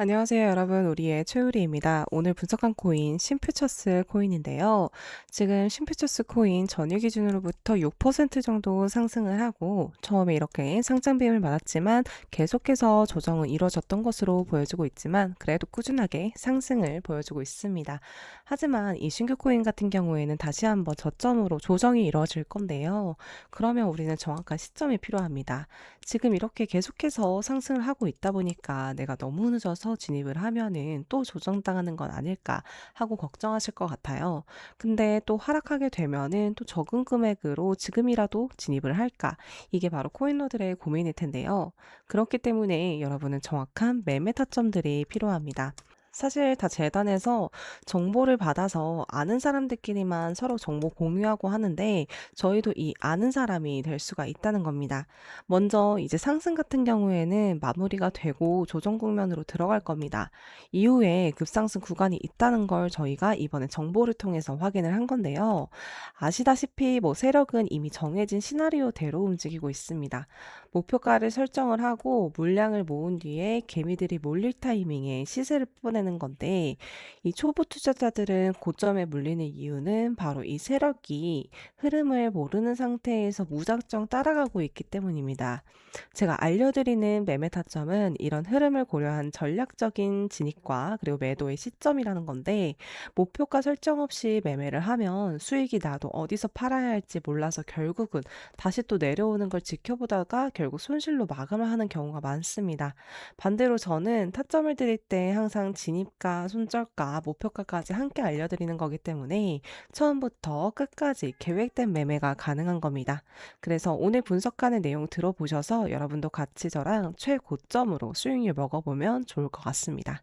안녕하세요, 여러분. 우리의 최우리입니다. 오늘 분석한 코인 심퓨처스 코인인데요. 지금 심퓨처스 코인 전일 기준으로부터 6% 정도 상승을 하고 처음에 이렇게 상장 비임을 받았지만 계속해서 조정은 이루어졌던 것으로 보여지고 있지만 그래도 꾸준하게 상승을 보여주고 있습니다. 하지만 이 신규 코인 같은 경우에는 다시 한번 저점으로 조정이 이루어질 건데요. 그러면 우리는 정확한 시점이 필요합니다. 지금 이렇게 계속해서 상승을 하고 있다 보니까 내가 너무 늦어서 해서 진입을 하면은 또 조정당하는 건 아닐까 하고 걱정하실 것 같아요. 근데 또 하락하게 되면은 또 적은 금액으로 지금이라도 진입을 할까? 이게 바로 코인러들의 고민일 텐데요. 그렇기 때문에 여러분은 정확한 매매 타점들이 필요합니다. 사실 다 재단에서 정보를 받아서 아는 사람들끼리만 서로 정보 공유하고 하는데 저희도 이 아는 사람이 될 수가 있다는 겁니다. 먼저 이제 상승 같은 경우에는 마무리가 되고 조정 국면으로 들어갈 겁니다. 이후에 급상승 구간이 있다는 걸 저희가 이번에 정보를 통해서 확인을 한 건데요. 아시다시피 뭐 세력은 이미 정해진 시나리오대로 움직이고 있습니다. 목표가를 설정을 하고 물량을 모은 뒤에 개미들이 몰릴 타이밍에 시세를 뽑아내는 건데 이 초보 투자자들은 고점에 물리는 이유는 바로 이 세력이 흐름을 모르는 상태에서 무작정 따라가고 있기 때문입니다. 제가 알려드리는 매매 타점은 이런 흐름을 고려한 전략적인 진입과 그리고 매도의 시점이라는 건데 목표가 설정 없이 매매를 하면 수익이 나도 어디서 팔아야 할지 몰라서 결국은 다시 또 내려오는 걸 지켜보다가 결국 손실로 마감을 하는 경우가 많습니다. 반대로 저는 타점을 드릴 때 항상 진입 가, 손절가, 목표가까지 함께 알려드리는 거기 때문에 처음부터 끝까지 계획된 매매가 가능한 겁니다. 그래서 오늘 분석하는 내용 들어보셔서 여러분도 같이 저랑 최고점으로 수익률 먹어보면 좋을 것 같습니다.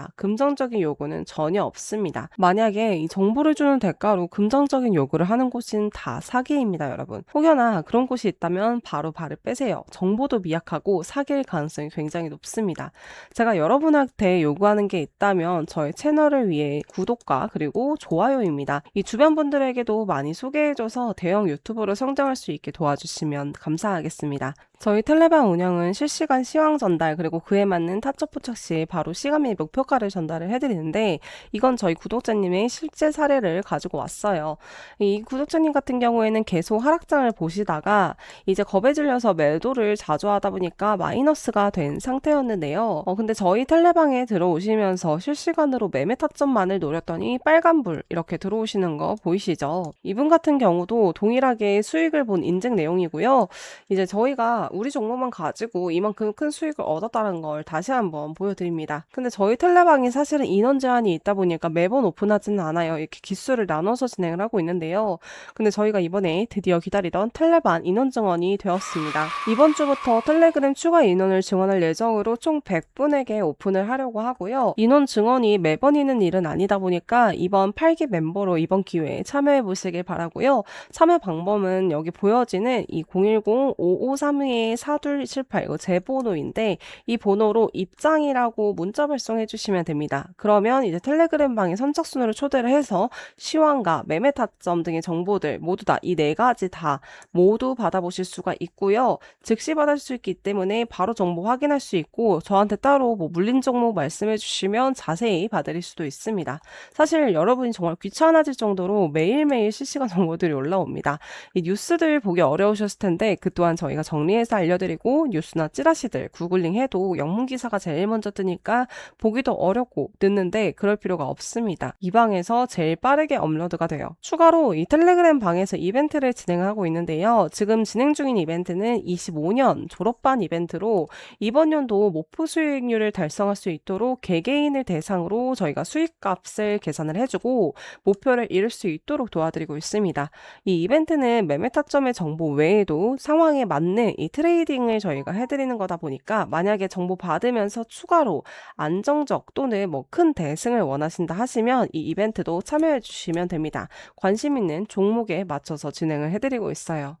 있습니다. 금전적인 요구는 전혀 없습니다. 만약에 이 정보를 주는 대가로 금전적인 요구를 하는 곳은 다 사기입니다, 여러분. 혹여나 그런 곳이 있다면 바로 발을 빼세요. 정보도 미약하고 사기일 가능성이 굉장히 높습니다. 제가 여러분한테 요구하는 게 있다면 저희 채널을 위해 구독과 그리고 좋아요입니다. 이 주변 분들에게도 많이 소개해줘서 대형 유튜버로 성장할 수 있게 도와주시면 감사하겠습니다. 저희 텔레방 운영은 실시간 시황 전달 그리고 그에 맞는 타점 포착 시 바로 시간 및 목표가를 전달을 해드리는데 이건 저희 구독자님의 실제 사례를 가지고 왔어요. 이 구독자님 같은 경우에는 계속 하락장을 보시다가 이제 겁에 질려서 매도를 자주 하다 보니까 마이너스가 된 상태였는데요. 어, 근데 저희 텔레방에 들어오시면서 실시간으로 매매 타점만을 노렸더니 빨간불 이렇게 들어오시는 거 보이시죠? 이분 같은 경우도 동일하게 수익을 본 인증 내용이고요. 이제 저희가 우리 종목만 가지고 이만큼 큰 수익을 얻었다는 걸 다시 한번 보여드립니다. 근데 저희 텔레방이 사실은 인원 제한이 있다 보니까 매번 오픈하지는 않아요. 이렇게 기수를 나눠서 진행을 하고 있는데요. 근데 저희가 이번에 드디어 기다리던 텔레방 인원 증원이 되었습니다. 이번 주부터 텔레그램 추가 인원을 증원할 예정으로 총 100분에게 오픈을 하려고 하고요. 인원 증원이 매번 있는 일은 아니다 보니까 이번 8기 멤버로 이번 기회에 참여해 보시길 바라고요. 참여 방법은 여기 보여지는 이 010-5532 010에 4278 이거 제 번호인데 이 번호로 입장이라고 문자 발송해 주시면 됩니다. 그러면 이제 텔레그램 방에 선착순으로 초대를 해서 시황과 매매 타점 등의 정보들 모두 다 이 네 가지 다 모두 받아보실 수가 있고요. 즉시 받을 수 있기 때문에 바로 정보 확인할 수 있고 저한테 따로 뭐 물린 종목 말씀해 주시면 자세히 봐드릴 수도 있습니다. 사실 여러분이 정말 귀찮아질 정도로 매일매일 실시간 정보들이 올라옵니다. 이 뉴스들 보기 어려우셨을 텐데 그 또한 저희가 정리해서 알려드리고 뉴스나 찌라시들 구글링 해도 영문 기사가 제일 먼저 뜨니까 보기도 어렵고 늦는데 그럴 필요가 없습니다. 이 방에서 제일 빠르게 업로드가 돼요. 추가로 이 텔레그램 방에서 이벤트를 진행하고 있는데요. 지금 진행 중인 이벤트는 25년 졸업반 이벤트로 이번 연도 목표 수익률을 달성할 수 있도록 개개인을 대상으로 저희가 수익값을 계산을 해주고 목표를 이룰 수 있도록 도와드리고 있습니다. 이 이벤트는 매매 타점의 정보 외에도 상황에 맞는 이 트레이딩을 저희가 해드리는 거다 보니까 만약에 정보 받으면서 추가로 안정적 또는 뭐 큰 대승을 원하신다 하시면 이 이벤트도 참여해 주시면 됩니다. 관심 있는 종목에 맞춰서 진행을 해드리고 있어요.